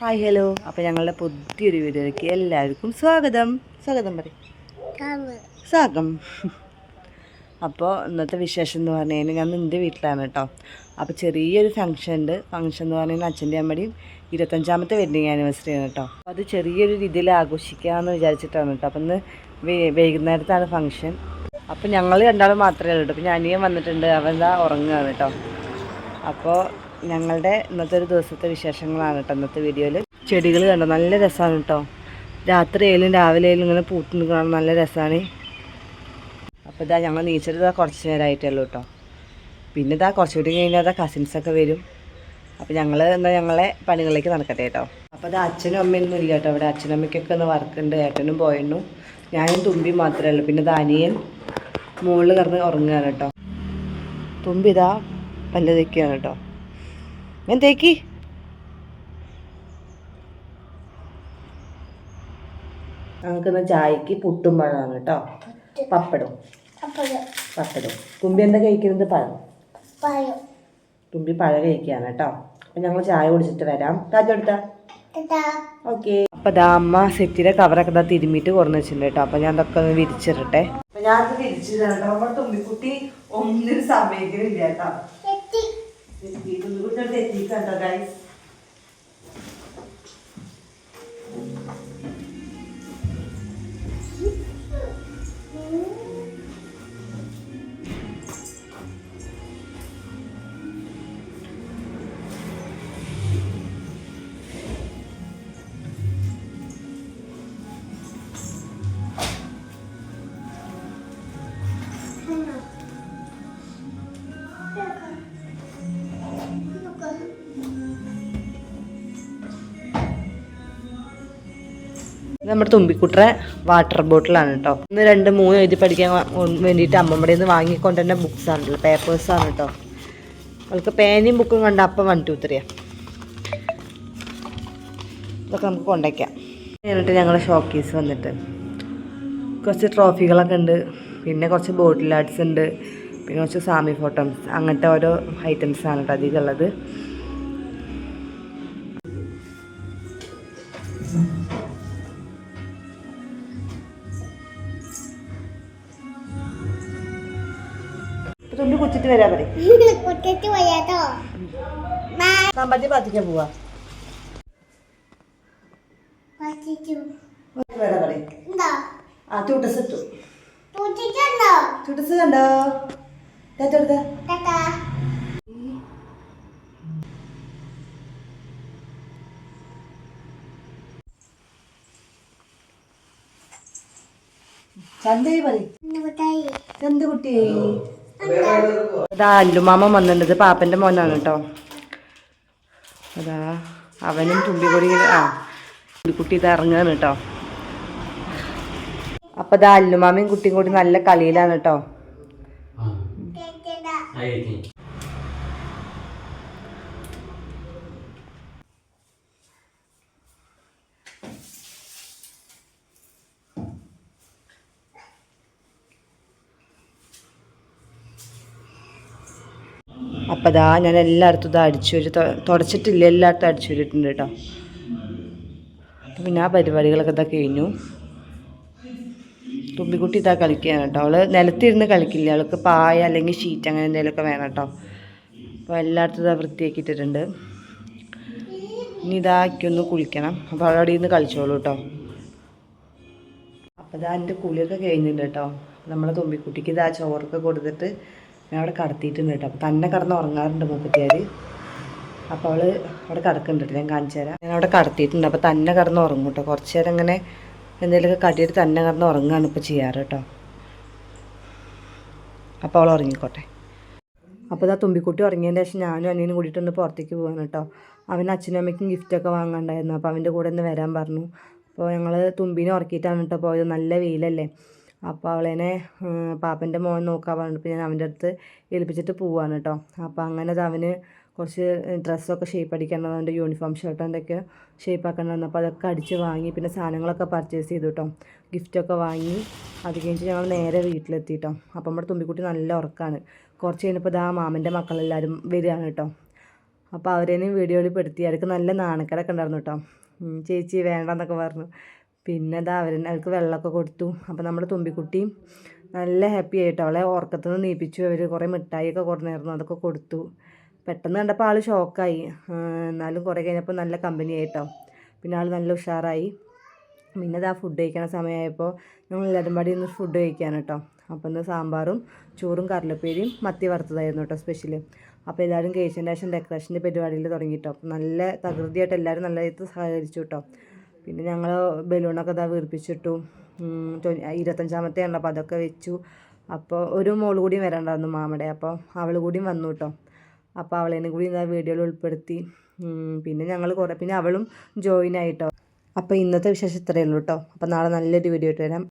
Hi hello അപ്പോൾ ഞങ്ങളുടെ പുതിയൊരു വീഡിയോയിലേക്ക് എല്ലാവർക്കും സ്വാഗതം. സ്വാഗതം പറയും. സ്വാഗതം അപ്പോൾ ഇന്നത്തെ വിശേഷം എന്ന് പറഞ്ഞു കഴിഞ്ഞാൽ ഞാൻ നിന്റെ വീട്ടിലാണ് കേട്ടോ. അപ്പോൾ ചെറിയൊരു ഫംഗ്ഷൻ ഉണ്ട്. ഫംഗ്ഷൻ എന്ന് പറഞ്ഞാൽ അച്ഛന്റെ അമ്മയുടെയും ഇരുപത്തഞ്ചാമത്തെ വെഡിങ് ആനിവേഴ്സറി ആണ് കേട്ടോ. അപ്പോൾ അത് ചെറിയൊരു രീതിയിൽ ആഘോഷിക്കാമെന്ന് വിചാരിച്ചിട്ടാണ് കേട്ടോ. അപ്പം ഇന്ന് വൈകുന്നേരത്താണ് ഫംഗ്ഷൻ അപ്പോൾ ഞങ്ങൾ രണ്ടാളും മാത്രമേ ഉള്ളൂ. അപ്പോൾ ഞാൻ വന്നിട്ടുണ്ട്. അവൻ ഉറങ്ങുകയാണ് കേട്ടോ. അപ്പോൾ ഞങ്ങളുടെ ഇന്നത്തെ ഒരു ദിവസത്തെ വിശേഷങ്ങളാണ് കേട്ടോ ഇന്നത്തെ വീഡിയോയിൽ ചെടികൾ കണ്ടോ? നല്ല രസമാണ് കേട്ടോ രാത്രി ആയാലും രാവിലെ ആയാലും ഇങ്ങനെ പൂത്ത് നിൽക്കണം നല്ല രസമാണ് അപ്പോൾ ഇതാ ഞങ്ങൾ നീച്ചത് ഇതാ കുറച്ച് നേരമായിട്ടുള്ളൂ കേട്ടോ പിന്നെ ഇതാ കുറച്ചുകൂടി കഴിഞ്ഞാൽ അതാ കസിൻസൊക്കെ വരും. അപ്പോൾ ഞങ്ങൾ എന്നാൽ ഞങ്ങളെ പണികളിലേക്ക് നടക്കട്ടെ കേട്ടോ അപ്പോൾ അത് അച്ഛനും അമ്മയൊന്നും ഇല്ല കേട്ടോ അവിടെ അച്ഛനും അമ്മയ്ക്കൊക്കെ ഒന്ന് വർക്കുണ്ട് ഏട്ടനും പോയിരുന്നു ഞാനും തുമ്പി മാത്രമേ ഉള്ളൂ. പിന്നെ ദാനിയൻ മുകളിൽ കിടന്ന് ഉറങ്ങുകയാണ് കേട്ടോ തുമ്പി ഇതാ പല്ല് തേക്കുകയാണ് കേട്ടോ ഞാൻ തേക്കി. നമുക്കിന്ന് ചായക്ക് പുട്ടും പഴമാണ് കേട്ടോ. പപ്പടും. പപ്പടും തുമ്പി എന്താ കഴിക്കുന്നത്? പഴം. തുമ്പി പഴം കഴിക്കുകയാണ് കേട്ടോ. അപ്പം ഞങ്ങൾ ചായ കുടിച്ചിട്ട് വരാം. താജെടുത്താ ഓക്കെ. അപ്പൊ ദാ അമ്മ സെറ്റിയുടെ കവറൊക്കെ ദാ തിരുമ്മിട്ട് കുറഞ്ഞു വെച്ചിട്ടുണ്ട് കേട്ടോ. അപ്പൊ ഞാൻ അതൊക്കെ ഒന്ന് വിരിച്ചിട്ടെ അപ്പൊ ഞാൻ വിരിച്ചിട്ടാണ് നമ്മുടെ തുമ്പിക്കുട്ടി ഒന്നിനും സമയത്തിനില്ല കേട്ടോ. उतरते ती करता गाईस ഇത് നമ്മുടെ തുമ്പിക്കുട്ടറെ വാട്ടർ ബോട്ടിലാണ് കേട്ടോ ഇന്ന് രണ്ട് മൂന്ന് എഴുതി പഠിക്കാൻ വേണ്ടിയിട്ട് അമ്മമ്മടെ നിന്ന് വാങ്ങിക്കൊണ്ട് തന്നെ ബുക്സ് ആണല്ലോ പേപ്പേഴ്സ് ആണ് കേട്ടോ അവൾക്ക് പേനയും ബുക്കും കണ്ട അപ്പം വൺ ടു ത്രീ ഇതൊക്കെ നമുക്ക് കൊണ്ടേക്കാം. എന്നിട്ട് ഞങ്ങളുടെ ഷോക്കേസ് വന്നിട്ട്. കുറച്ച് ട്രോഫികളൊക്കെ ഉണ്ട് പിന്നെ കുറച്ച് ബോട്ടിൽ ആർട്സ് ഉണ്ട് പിന്നെ കുറച്ച് സാമി ഫോട്ടോസ് അങ്ങനത്തെ ഓരോ ഐറ്റംസ് ആണ് കേട്ടോ അധികം ഉള്ളത്. തുമ്പി കുച്ചിട്ട് വരാൻ പറയും. സാമ്പാറ്റി പാത്തിക്കാൻ പോവാ. വരാൻ പറയും. ആ ചൂട്ടസ് ഇട്ടു. കണ്ടോ? പറയും. അതാ അല്ലുമാമ വന്നിട്ടുണ്ട്. പാപ്പന്റെ മോനാണ് കേട്ടോ. അതാ അവനും തുമ്പി കൂടി ഇങ്ങനെ- ആ കുട്ടി ഇത് ഇറങ്ങാണ് കേട്ടോ. അപ്പൊ ഇതാ അല്ലുമാമയും കുട്ടിയും കൂടി നല്ല കളിയിലാണ് കേട്ടോ. അപ്പം ദാ ഞാൻ എല്ലായിടത്തും ഇത് അടിച്ചു വരും. തുടച്ചിട്ടില്ല എല്ലായിടത്തും അടിച്ചു വരിട്ടുണ്ട് കേട്ടോ. അപ്പം പിന്നെ ആ പരിപാടികളൊക്കെ ഇതാ കഴിഞ്ഞു. തുമ്പിക്കുട്ടി ഇതാ കളിക്കുകയാണ് കേട്ടോ. അവൾ നിലത്തിരുന്ന് കളിക്കില്ല. അവൾക്ക് പായ അല്ലെങ്കിൽ ഷീറ്റ് അങ്ങനെ എന്തെങ്കിലുമൊക്കെ വേണം കേട്ടോ. അപ്പോൾ എല്ലായിടത്തും ഇതാ വൃത്തിയാക്കിയിട്ടിട്ടുണ്ട്. ഇനി ഇതാക്കിയൊന്ന് കുളിക്കണം. അപ്പോൾ അവിടെ ഇരുന്ന് കളിച്ചോളൂ കേട്ടോ. അപ്പോൾ ഇതാ എന്റെ കുളിയൊക്കെ കഴിഞ്ഞിട്ടുണ്ട് കേട്ടോ. നമ്മളെ തുമ്പിക്കുട്ടിക്ക് ഇതാ ചോറൊക്കെ കൊടുത്തിട്ട് ഞാൻ അവിടെ കടത്തിയിട്ടുണ്ട് കേട്ടോ. അപ്പോൾ തന്നെ കടന്ന് ഉറങ്ങാറുണ്ട് മുപ്പത്തിയാർ അപ്പോൾ അവൾ അവിടെ കിടക്കുന്നുണ്ട് ഞാൻ കാണിച്ചു തരാം. ഞാൻ അവിടെ കടത്തിയിട്ടുണ്ട്. അപ്പോൾ തന്നെ കിടന്ന് ഉറങ്ങും കേട്ടോ. കുറച്ച് നേരം ഇങ്ങനെ എന്തെങ്കിലുമൊക്കെ കട്ടിയിട്ട് തന്നെ കിടന്ന് ഉറങ്ങുകയാണ് ഇപ്പോൾ ചെയ്യാറ് കേട്ടോ. അപ്പോൾ അവൾ ഉറങ്ങിക്കോട്ടെ. അപ്പോൾ ഇതാ തുമ്പിക്കുട്ടി ഉറങ്ങിയതിന് ശേഷം ഞാനും അനിയനും കൂടിയിട്ടൊന്ന് പുറത്തേക്ക് പോകാൻ കേട്ടോ. അവൻ അച്ഛനും അമ്മയ്ക്കും ഗിഫ്റ്റൊക്കെ വാങ്ങണ്ടായിരുന്നു. അപ്പോൾ അവന്റെ കൂടെ ഒന്ന് വരാൻ പറഞ്ഞു. അപ്പോൾ ഞങ്ങൾ തുമ്പിനെ ഉറക്കിയിട്ടാണ് കേട്ടോ പോയത്. നല്ല വെയിലല്ലേ. അപ്പോൾ അവളേനെ പാപ്പന്റെ മോൻ നോക്കാൻ പറഞ്ഞപ്പോൾ ഞാൻ അവന്റെ അടുത്ത് ഏൽപ്പിച്ചിട്ട് പോവാണ് കേട്ടോ. അപ്പോൾ അങ്ങനെ അത് അവന് കുറച്ച് ഡ്രസ്സൊക്കെ ഷേപ്പ് അടിക്കണം അവന്റെ യൂണിഫോം ഷർട്ട് എന്തൊക്കെ ഷേപ്പ് ആക്കണം അപ്പോൾ അതൊക്കെ അടിച്ച് വാങ്ങി പിന്നെ സാധനങ്ങളൊക്കെ പർച്ചേസ് ചെയ്തു കേട്ടോ. ഗിഫ്റ്റൊക്കെ വാങ്ങി. അത് കഴിഞ്ഞിട്ട് ഞങ്ങൾ നേരെ വീട്ടിലെത്തി കേട്ടോ. അപ്പം നമ്മുടെ തുമ്പിക്കുട്ടി നല്ല ഉറക്കമാണ് കുറച്ച് കഴിഞ്ഞപ്പോൾ ഇതാ മാമന്റെ മക്കളെല്ലാവരും വരികയാണ് കേട്ടോ. അപ്പോൾ അവരേനും വീഡിയോയിൽ പെടുത്തി. അവർക്ക് നല്ല നാണക്കേടൊക്കെ ഉണ്ടായിരുന്നു കേട്ടോ. ചേച്ചി വേണ്ടെന്നൊക്കെ പറഞ്ഞു. പിന്നെ ഇതാ അവർ അവർക്ക് വെള്ളമൊക്കെ കൊടുത്തു. അപ്പോൾ നമ്മുടെ തുമ്പിക്കുട്ടി നല്ല ഹാപ്പി ആയിട്ടോ. അവളെ ഉറക്കത്തിൽ നിന്ന് നീപ്പിച്ചു. അവർ കുറേ മിഠായിയൊക്കെ കൊടുന്നായിരുന്നു അതൊക്കെ കൊടുത്തു. പെട്ടെന്ന് കണ്ടപ്പോൾ ആൾ ഷോക്കായി എന്നാലും കുറേ കഴിഞ്ഞപ്പോൾ നല്ല കമ്പനി ആയിട്ടോ. പിന്നെ ആൾ നല്ല ഉഷാറായി. പിന്നെ ഇതാ ഫുഡ് കഴിക്കണ സമയമായപ്പോൾ ഞങ്ങൾ എല്ലാവരും പാടി ഒന്ന് ഫുഡ് കഴിക്കാൻ കേട്ടോ അപ്പോൾ ഇന്ന് സാമ്പാറും ചോറും കറിലപ്പേരിയും മത്തി വറുത്തതായിരുന്നു കേട്ടോ സ്പെഷ്യൽ അപ്പോൾ എല്ലാവരും കേശൻ ശേഷം ഡെക്കറേഷന്റെ പരിപാടിയിൽ തുടങ്ങിയിട്ടോ അപ്പോൾ നല്ല തകൃതിയായിട്ട് എല്ലാവരും നല്ല രീതിയിൽ സഹകരിച്ചു കേട്ടോ പിന്നെ ഞങ്ങൾ ബലൂണൊക്കെ ഇതാ വീർപ്പിച്ചിട്ടു. ഇരുപത്തഞ്ചാമത്തെ ആണല്ലോ അപ്പോൾ അതൊക്കെ വെച്ചു. അപ്പോൾ ഒരു മോൾ കൂടിയും വരണ്ടായിരുന്നു മാമയുടെ അപ്പോൾ അവൾ കൂടിയും വന്നു കേട്ടോ അപ്പോൾ അവളേനും കൂടി ഇതാ വീഡിയോയിൽ ഉൾപ്പെടുത്തി. പിന്നെ ഞങ്ങൾ കുറേ പിന്നെ അവളും ജോയിൻ ആയിട്ടോ അപ്പോൾ ഇന്നത്തെ വിശേഷം ഇത്രയേ ഉള്ളൂ കേട്ടോ അപ്പോൾ നാളെ നല്ലൊരു വീഡിയോ ഇട്ട് വരാം.